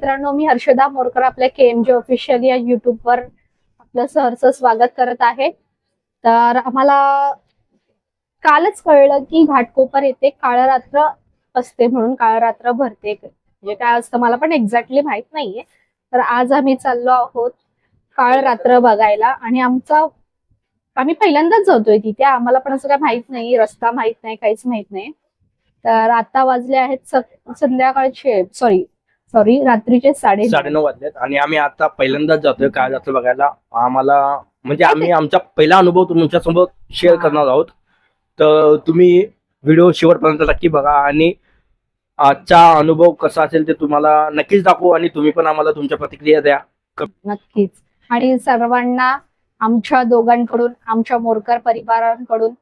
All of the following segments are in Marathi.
मित्रांनो मी हर्षदा मोरकर आपल्या के एम जे ऑफिशियल या युट्यूबवर आपलं सहर्ष स्वागत करत आहे. तर आम्हाला कालच कळलं की घाटकोपर येथे काळ रात्र असते म्हणून काळ रात्र भरते. म्हणजे काय असतं मला पण एक्झॅक्टली माहीत नाहीये. तर आज आम्ही चाललो आहोत काळ रात्र बघायला आणि आमचा आम्ही पहिल्यांदाच जातोय तिथे. आम्हाला पण असं काय माहीत नाही रस्ता माहीत नाही काहीच माहीत नाही. तर आता वाजले आहेत संध्याकाळचे सॉरी सॉरी रात्रीचे साडे साडेनऊ वाजलेत आणि आम्ही आता पहिल्यांदाच जातोय काय जातो बघायला. आम्हाला म्हणजे आम्ही आमचा पहिला अनुभव तुमच्यासोबत शेअर. करणार आहोत. तर तुम्ही व्हिडिओ शेवटपर्यंत नक्की बघा आणि आजचा अनुभव कसा असेल ते तुम्हाला नक्कीच दाखवू आणि तुम्ही पण आम्हाला तुमच्या प्रतिक्रिया द्या. नक्कीच. आणि सर्वांना आमच्या दोघांकडून आमच्या मोरकर परिवारांकडून.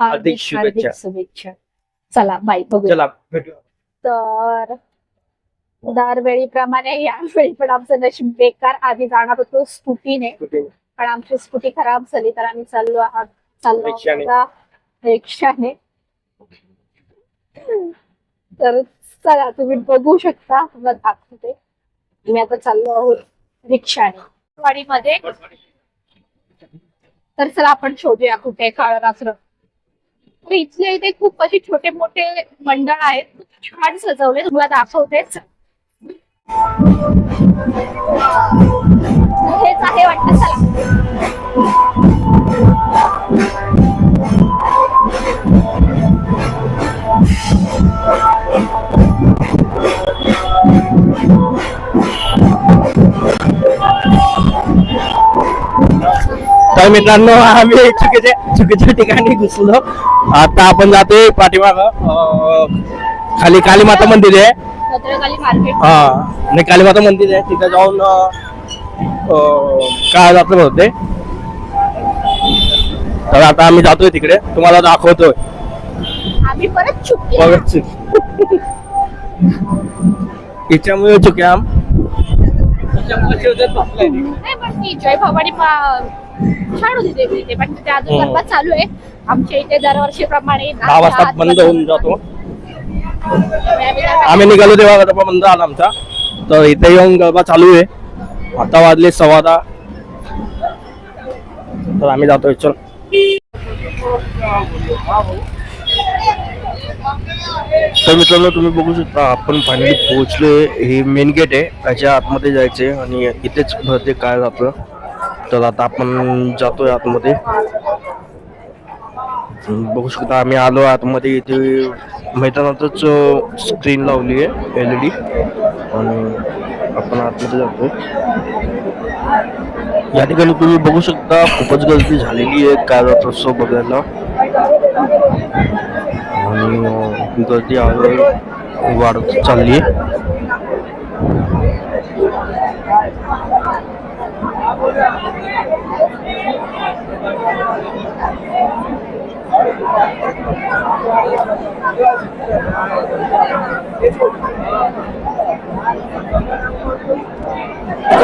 हार्दिक शुभेच्छा. चला बाय बघू चला भेटू तर दरवेळीप्रमाणे यावेळी पण आमचं नशीब बेकार. आधी जाणार होतो स्कूटीने. पण आमची स्कूटी खराब झाली तर आम्ही चाललो आहोत. चाललो आहोत रिक्षाने. तर चला तुम्ही बघू शकता. तुम्हाला दाखवते. मी आता चाललो आहोत रिक्षाने. वाडीमध्ये. तर चला आपण शोधूया कुठे काळ रात्र तर इथले इथे खूप असे छोटे मोठे मंडळ आहेत. छान सजवले तुम्हाला दाखवतेच. हेच आहे वाटतं चला. तर मित्रांनो आम्ही चुकीच्या चुकीच्या ठिकाणी घुसलो. आता आपण जातोय पाठीमाग. खाली काली माता मंदिर आहे. हा आणि कालीमाता मंदिर आहे. तिथे जाऊन काय रात्र होते तर आता आम्ही जातोय तिकडे. तुम्हाला दाखवतोय. आम्ही परत चुकलो. हिच्यामुळे चुक्या नाही पण ती जय भवानी पा- छान होती पण अजून. गरबा चालू आहे. आमच्या इथे दरवर्षीप्रमाणे दहा वाजता बंद होऊन जातो. आम्ही निघालो तेव्हा गरबा बंद आला आमचा. तर इथे येऊन गरबा चालू आहे. आता वाजले सव्वा दहा. तर आम्ही जातोय चल तर मित्रांनो तुम्ही बघू शकता आपण फायनली पोहोचलोय हे मेन गेट आहे. त्याच्या आतमध्ये जायचंय आणि इथेच भरते काय जातं तर आता आपण जातोय आतमध्ये. बघू शकता आम्ही आलो आतमध्ये इथे मैदानातच स्क्रीन लावली आहे एल ई डी आणि आपण आतमध्ये जातो. या ठिकाणी तुम्ही बघू शकता खूपच गर्दी झालेली आहे काय रथोत्सव बघायला. आणि गर्दी हळूहळू वाढत चालली आहे. Thank you.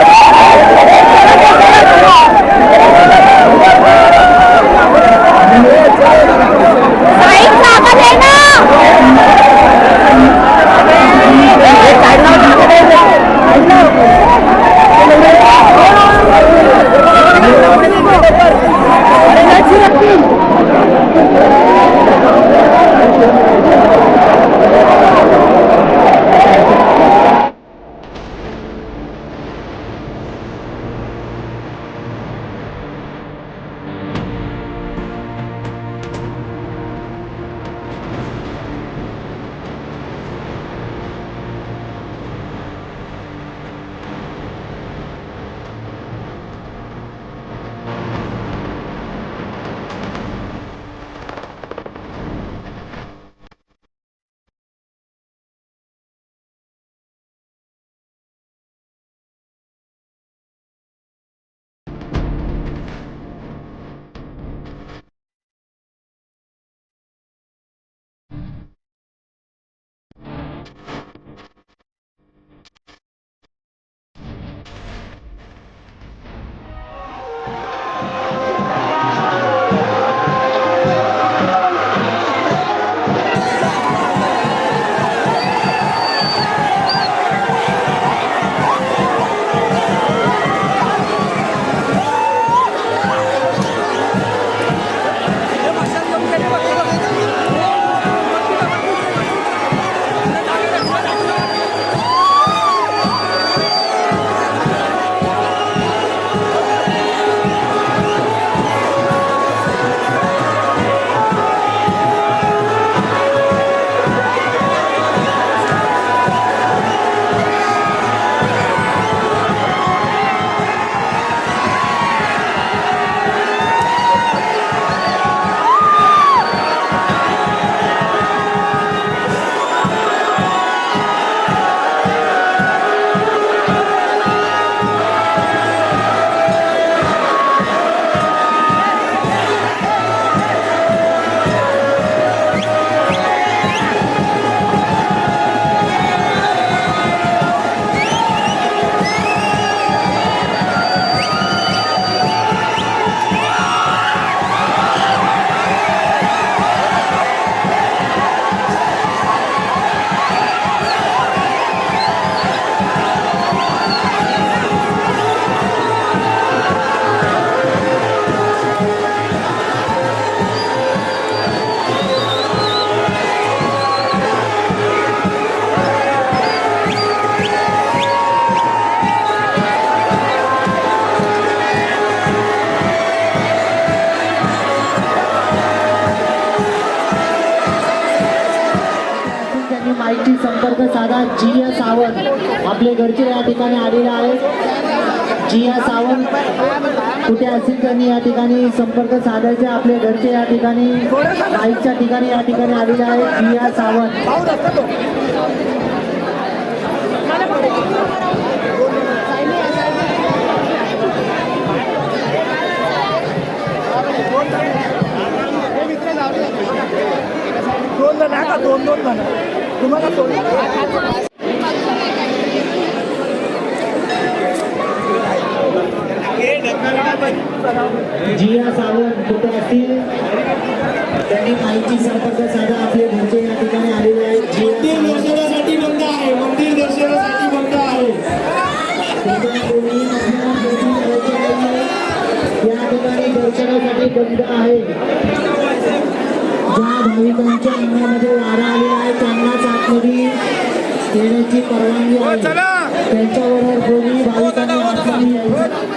जिया सावंत कुठे असेल त्यांनी या ठिकाणी संपर्क साधायचे आपले घरचे या ठिकाणी बाईकच्या ठिकाणी या ठिकाणी आलेले आहेत. जिया सावंत. दोन दोन दोन जण तुम्हाला जिया सावंत कुठे असतील? त्यांनी बाईकची संपर्क साधा. आपले घरचे या ठिकाणी आलेले आहेत. जिया दर्शनासाठी बंद आहे. मंदिर दर्शनासाठी बंद आहे. या ठिकाणी दर्शनासाठी बंद आहे. ज्या भाविकांच्या अंगामध्ये वारा आलेला आहे त्यांनाच आतमध्ये येण्याची परवानगी आहे. त्यांच्याबरोबर कोणी भाविकांनी आतमध्ये यायचं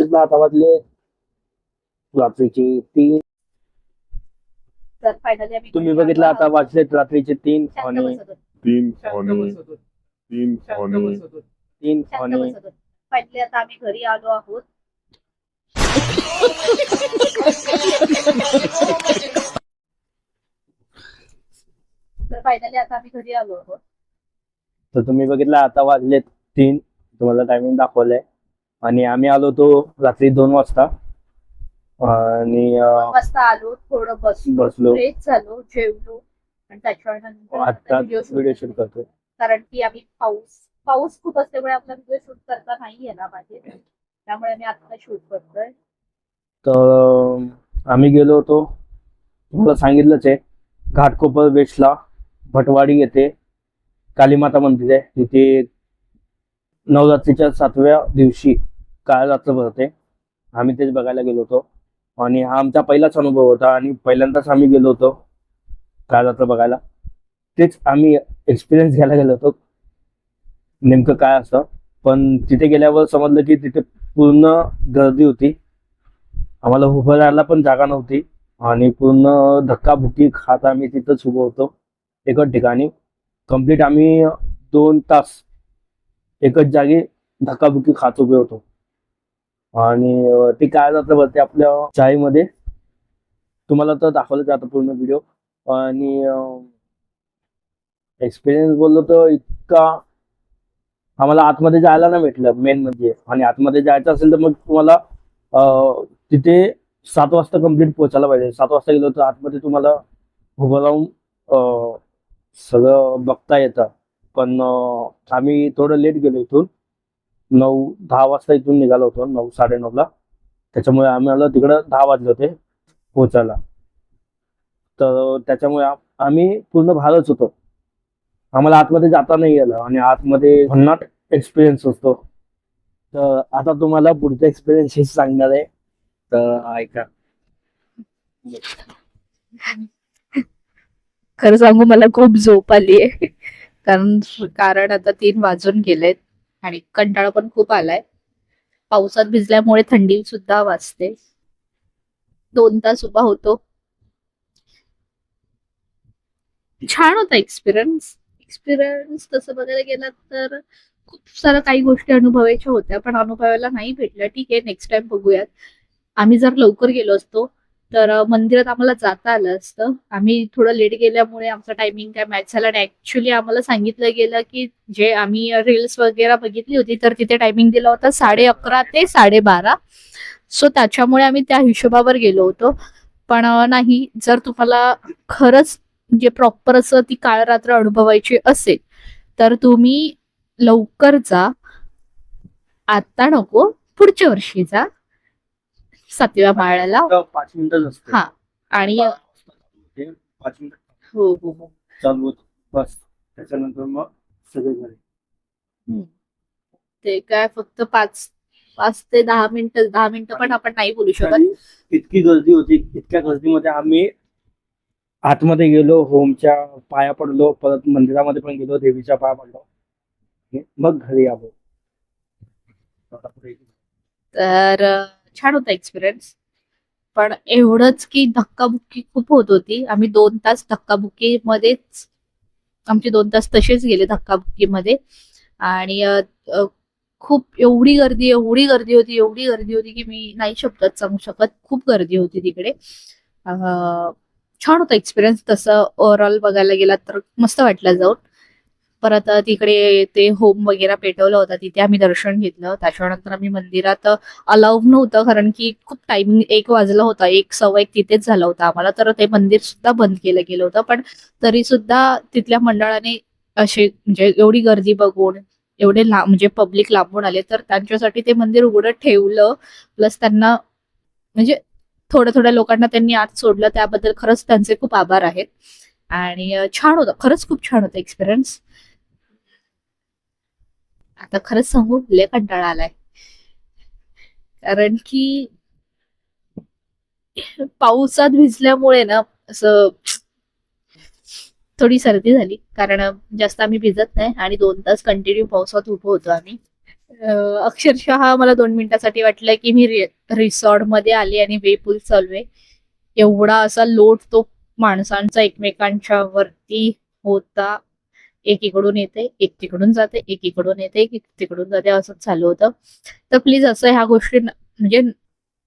आता वाजले रात्रीचे तीन तर फायनली आम्ही तुम्ही बघितलं आता वाजले रात्रीचे तीन आणि. तीन आणि तीन आणि तीन शांत आणि बसत होतो. फायनली आता आम्ही घरी आलो आहोत. तर फायनली आता आम्ही घरी आलो आहोत. तर तुम्ही बघितलं आता वाजले तीन. तुम्हाला टायमिंग दाखवलंय. आणि आम्ही आलो तो रात्री दोन वाजता. आणि दोन वाजता आलो थोडं बसलो बसलो. फ्रेश झालो जेवलो. आणि त्याच्यानंतर आता व्हिडिओ व्हिडिओ शूट करतोय. कारण की आम्ही पाऊस पाऊस खूप असल्यामुळे आपला व्हिडिओ शूट करता नाही येणार त्यामुळे आम्ही आता शूट करतोय. तर आम्ही गेलो होतो. तुम्हाला सांगितलंच आहे. घाटकोपर वेस्टला भटवाडी येथे कालीमाता मंदिर आहे. तिथे नवरात्रीच्या सातव्या दिवशी काळ रात्र भरते. आम्ही तेच बघायला गेलो होतो. आणि हा आमचा पहिलाच अनुभव होता आणि पहिल्यांदाच आम्ही गेलो होतो काळ रात्र बघायला. तेच आम्ही एक्सपिरियन्स घ्यायला गेलो होतो. नेमकं काय असतं? पण तिथे गेल्यावर समजलं की तिथे पूर्ण गर्दी होती. आम्हाला उभं राहायला पण जागा नव्हती आणि पूर्ण धक्काबुक्की खात आम्ही तिथंच उभं होतो. एकच ठिकाणी. कंप्लीट आम्ही दोन तास एकच जागी धक्काबुक्की खात उभे होतो. आणि ते काय जातं बरं ते आपल्या चायमध्ये. तुम्हाला तर दाखवलं जातं पूर्ण व्हिडिओ आणि एक्सपिरियन्स बोललो तर इतका आम्हाला आतमध्ये जायला नाही भेटलं मेन म्हणजे. आणि आतमध्ये जायचं असेल तर मग तुम्हाला तिथे सात वाजता कंप्लीट पोहोचायला पाहिजे. सात वाजता गेलो तर आतमध्ये तुम्हाला उभं राहून सगळं बघता येतं. पण आम्ही थोडं लेट गेलो इथून. नऊ दहा वाजता इथून निघालो होतो नऊ साडेनऊला. त्याच्यामुळे आम्हाला तिकडं दहा वाजले होते पोहोचायला. तर त्याच्यामुळे आम्ही पूर्ण भारच होतो. आम्हाला आतमध्ये जाता नाही आलं आणि आतमध्ये भन्नाट एक्सपिरियन्स असतो. तर आता तुम्हाला पुढचा एक्सपिरियन्स हेच सांगणार आहे. तर ऐका. खरं सांगू मला खूप झोप आली आहे कारण कारण आता तीन वाजून गेलेत. आणि कंटाळा पण खूप आलाय. पावसात भिजल्यामुळे थंडी सुद्धा वाजते. दोन तास उभा होतो. छान होता एक्सपिरियन्स एक्सपिरियन्स तसं बघायला गेलात तर खूप साऱ्या काही गोष्टी अनुभवायच्या होत्या पण अनुभवायला नाही भेटल्या. ठीक आहे नेक्स्ट टाइम बघूयात. आम्ही जर लवकर गेलो असतो तर मंदिरात आम्हाला जाता आलं असतं. आम्ही थोडं लेट गेल्यामुळे आमचा टायमिंग काय मॅच झाला नाही. ऍक्च्युली आम्हाला सांगितलं गेलं की जे आम्ही रील्स वगैरे बघितली होती तर तिथे टायमिंग दिला होता साडे अकरा ते साडेबारा सो त्याच्यामुळे आम्ही त्या हिशोबावर गेलो होतो. पण नाही जर तुम्हाला खरंच म्हणजे जे प्रॉपर असं ती काळ रात्र अनुभवायची असेल तर तुम्ही लवकर जा. आता नको पुढच्या वर्षी जा. सातव्या माळ्याला पाच मिनिटं असते. हा. आणि पाच मिनिट. हो हो हो. चालू होतं. बस. त्याच्यानंतर मग सगळे झाले ते काय फक्त पाच पाच ते दहा मिनिटं दहा मिनिटं पण आपण नाही बोलू शकत. इतकी गर्दी होती इतक्या गर्दीमध्ये आम्ही आतमध्ये गेलो होमच्या पाया पडलो परत मंदिरामध्ये पण गेलो देवीच्या पाया पडलो. मग घरी आलो. तर छान होता एक्सपिरियन्स पण एवढंच की धक्काबुक्की खूप होत होती. आम्ही दोन तास धक्काबुक्की मध्येच आमचे दोन तास तसेच गेले धक्काबुक्की मध्ये आणि खूप एवढी गर्दी एवढी गर्दी होती एवढी गर्दी होती की मी नाही शब्दात सांगू शकत. खूप गर्दी होती तिकडे. छान होता एक्सपिरियन्स तसं ओव्हरऑल बघायला गेला तर मस्त वाटलं जाऊन. परत तिकडे ते होम वगैरे पेटवलं होतं तिथे आम्ही दर्शन घेतलं. त्याच्यानंतर आम्ही मंदिरात अलाउड नव्हतं कारण की खूप टायमिंग एक वाजला होता एक सव्वा एक तिथेच झाला होता आम्हाला. तर ते मंदिर सुद्धा बंद केलं गेलं होतं. पण तरी सुद्धा तिथल्या मंडळाने असे म्हणजे एवढी गर्दी बघून एवढे लांब म्हणजे पब्लिक लांबून आले तर त्यांच्यासाठी ते मंदिर उघडं ठेवलं. प्लस त्यांना म्हणजे थोड्या थोड्या लोकांना त्यांनी आत सोडलं. त्याबद्दल खरंच त्यांचे खूप आभार आहेत. आणि छान होतं. खरंच खूप छान होतं एक्सपिरियन्स आता खरंच सांगू लय कंटाळा आलाय. कारण की पावसात भिजल्यामुळे ना असं थोडी सर्दी झाली. कारण जास्त आम्ही भिजत नाही आणि दोन तास कंटिन्यू पावसात उभं होतो आम्ही. अक्षरशः मला दोन मिनिटासाठी वाटलं की मी रिसॉर्टमध्ये आली आणि वे पूल चालू आहे. एवढा असा लोट तो माणसांचा एकमेकांच्या वरती होता. एक इकडून येते एक तिकडून जाते एक इकडून येते एक तिकडून जाते असं चालू होतं. तर प्लीज असं ह्या गोष्टी म्हणजे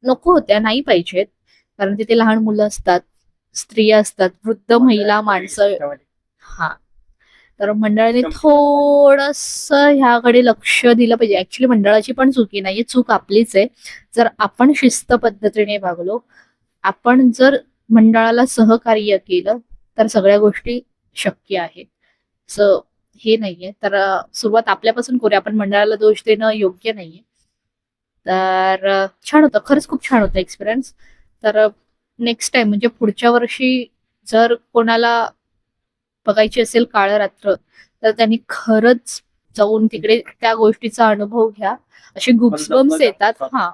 नको होत्या नाही पाहिजेत. कारण तिथे लहान मुलं असतात स्त्रिया असतात वृद्ध महिला माणसं हा. तर मंडळाने थोडस ह्याकडे लक्ष दिलं पाहिजे. ऍक्च्युली मंडळाची पण चुकी नाहीये चूक आपलीच आहे. जर आपण शिस्त पद्धतीने वागलो आपण जर मंडळाला सहकार्य केलं तर सगळ्या गोष्टी शक्य आहेत. सो हे नाहीये. तर सुरुवात आपल्यापासून करूया. आपण मंडळाला दोष देणं योग्य नाहीये. तर छान होतं. खरंच खूप छान होतं एक्सपिरियन्स तर नेक्स्ट टाइम म्हणजे पुढच्या वर्षी जर कोणाला बघायची असेल काळ रात्र तर त्यांनी खरंच जाऊन तिकडे त्या गोष्टीचा अनुभव घ्या. असे गुप्सबम्स येतात. हा.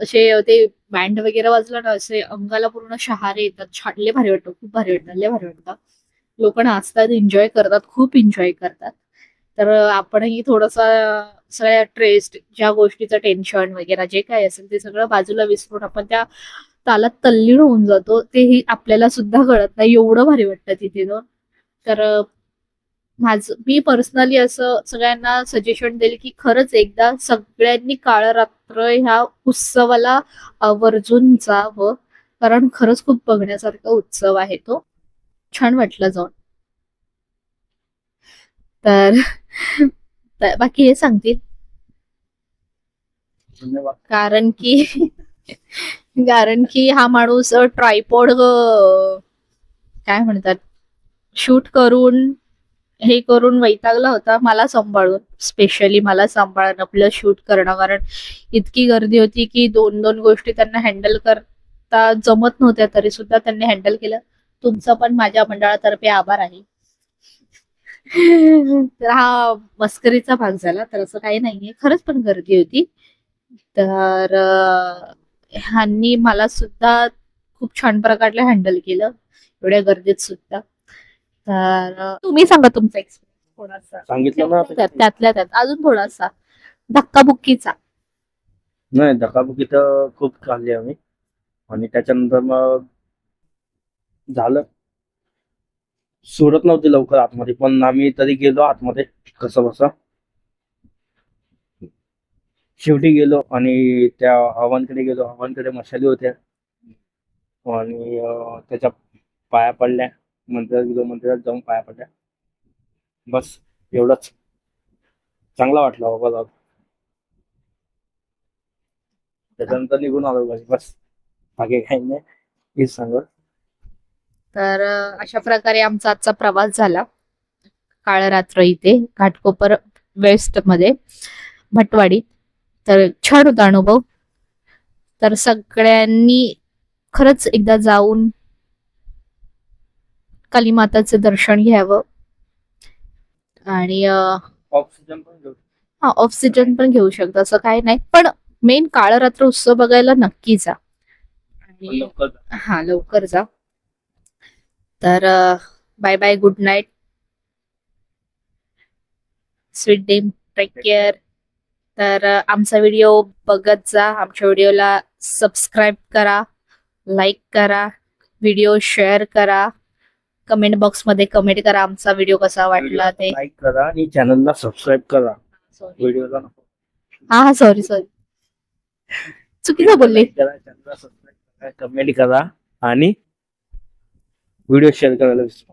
असे ते बँड वगैरे वाजलं ना असे अंगाला पूर्ण शहारे येतात. छाटले भारी वाटतं. खूप भारी वाटतं. लय भारी वाटतं. लोक नाचतात एन्जॉय करतात खूप एन्जॉय करतात. तर आपणही थोडासा सगळ्या ट्रेस्ट ज्या गोष्टीचं टेन्शन वगैरे जे काय असेल ते सगळं बाजूला विसरून आपण त्या तालात तल्लीन होऊन जातो तेही आपल्याला सुद्धा कळत नाही. एवढं भारी वाटतं तिथे जाऊन तर माझ मी पर्सनली असं सगळ्यांना सजेशन देईल की खरंच एकदा सगळ्यांनी काळ रात्र ह्या उत्सवाला आवर्जून जावं. कारण खरंच खूप बघण्यासारखा उत्सव आहे तो. छान वाटलं जाऊन. तर बाकी हे सांगतील. कारण की कारण की हा माणूस ट्रायपॉड काय म्हणतात शूट करून हे करून वैतागला होता मला सांभाळून. स्पेशली मला सांभाळून आपलं शूट करणं. कारण इतकी गर्दी होती की दोन दोन गोष्टी त्यांना हँडल करता जमत नव्हत्या तरी सुद्धा त्यांनी हँडल केलं. तुमचा पण माझ्या मंडळातर्फे आभार आहे. तर हा मस्करीचा भाग झाला तर असं काही नाहीये. खरंच पण गर्दी होती. तर ह्यांनी मला सुद्धा खूप छान प्रकारे हँडल केलं एवढ्या गर्दीत सुद्धा. तर तुम्ही सांगा तुमचा एक्सपिरियन्स थोडासा. सांगितलं ना त्यात- त्यातल्या त्यात अजून थोडासा. धक्काबुक्कीचा. नाही धकाबुकी तर खूप खाल्ली आम्ही. आणि त्याच्यानंतर मग झालं. सोडत नव्हती लवकर आतमध्ये पण आम्ही तरी गेलो आतमध्ये कसं बस शेवटी गेलो आणि त्या हवानकडे गेलो. हवानकडे मशाली होत्या. आणि त्याच्या पाया पडल्या. मंदिरात गेलो मंदिरात जाऊन पाया पडल्या. बस एवढंच. चांगला वाटला बाबा जाऊ त्याच्यानंतर निघून आलो बस बाकी काही नाही. हेच सांगत. तर अशा प्रकारे आमचा आजचा प्रवास झाला. काळ रात्र इथे घाटकोपर वेस्टमध्ये भटवाडी. तर छान होता अनुभव. तर सगळ्यांनी खरंच एकदा जाऊन कालीमाताचं दर्शन घ्यावं. आणि ऑक्सिजन पण हा ऑक्सिजन पण घेऊ शकतो असं काही नाही. पण मेन काळरात्र उत्सव बघायला नक्की जा. आणि हा लवकर जा. तर bye bye good night sweet dream take care तर आमचा व्हिडिओ बघत जा. आमच्या व्हिडिओला सबस्क्राईब करा लाईक करा व्हिडिओ शेअर करा. कमेंट बॉक्समध्ये कमेंट करा आमचा व्हिडिओ कसा वाटला ते. लाईक करा आणि चॅनलला सबस्क्राईब करा. व्हिडिओला हा हा सॉरी सॉरी चुकीचं बोलले. करा चॅनलला सबस्क्राईब करा कमेंट करा आणि व्हिडिओ शेअर करायला विसरू.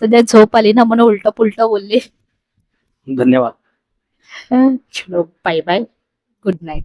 सध्या झोप आली ना म्हणून उलट पुलट बोलले. धन्यवाद. चलो बाय बाय गुड नाईट